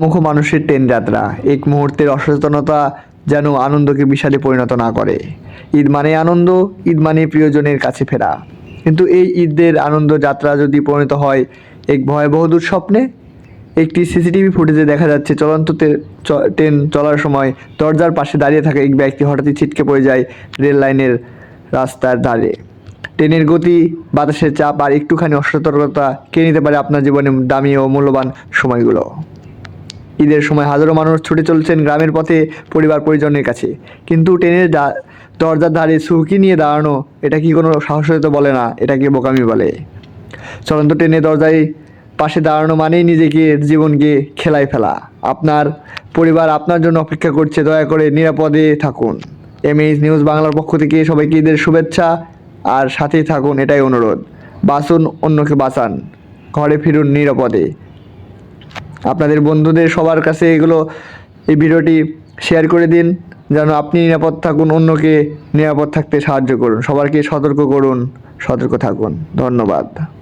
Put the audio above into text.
মুখ মানুষের ট্রেন যাত্রা। এক মুহূর্তের অসচেতনতা যেন আনন্দকে বিষাদে পরিণত না করে। ঈদ মানে আনন্দ, ঈদ মানে প্রিয়জনের কাছে ফেরা। কিন্তু এই ঈদের আনন্দ যাত্রা যদি পরিণত হয়, এক ভয়াবহ দুঃস্বপ্নে একটি সিসিটিভি ফুটেজে দেখা যাচ্ছে, চলন্ত ট্রেন চলার সময় দরজার পাশে দাঁড়িয়ে থাকা এক ব্যক্তি হঠাৎই ছিটকে পড়ে যায় রেল লাইনের রাস্তার ধারে। ট্রেনের গতি, বাতাসের চাপ আর একটুখানি অসতর্কতা কে নিতে পারে আপনার জীবনে দামি ও মূল্যবান সময়গুলো? ঈদের সময় হাজারো মানুষ ছুটে চলছেন গ্রামের পথে পরিবার পরিজনের কাছে। কিন্তু ট্রেনের দরজার ধারে সুকি নিয়ে দাঁড়ানো, এটা কি কোনো সাহসিকতা বলে না এটাকে বোকামি বলে? চলন্ত ট্রেনের দরজায় পাশে দাঁড়ানো মানেই নিজেকে জীবনকে খেলায় ফেলা। আপনার পরিবার আপনার জন্য অপেক্ষা করছে, দয়া করে নিরাপদে থাকুন। এমএইচ নিউজ বাংলার পক্ষ থেকে সবাইকে ঈদের শুভেচ্ছা, আর সাথেই থাকুন, এটাই অনুরোধ। বাঁচুন, অন্যকে বাঁচান। ঘরে ফিরুন নিরাপদে। আপনাদের বন্ধুদের সবার কাছে এগুলো, এই ভিডিওটি শেয়ার করে দিন, যেন আপনি নিরাপদ থাকুন, অন্যকে নিরাপদ থাকতে সাহায্য করুন। সবারকে সতর্ক করুন, সতর্ক থাকুন। ধন্যবাদ।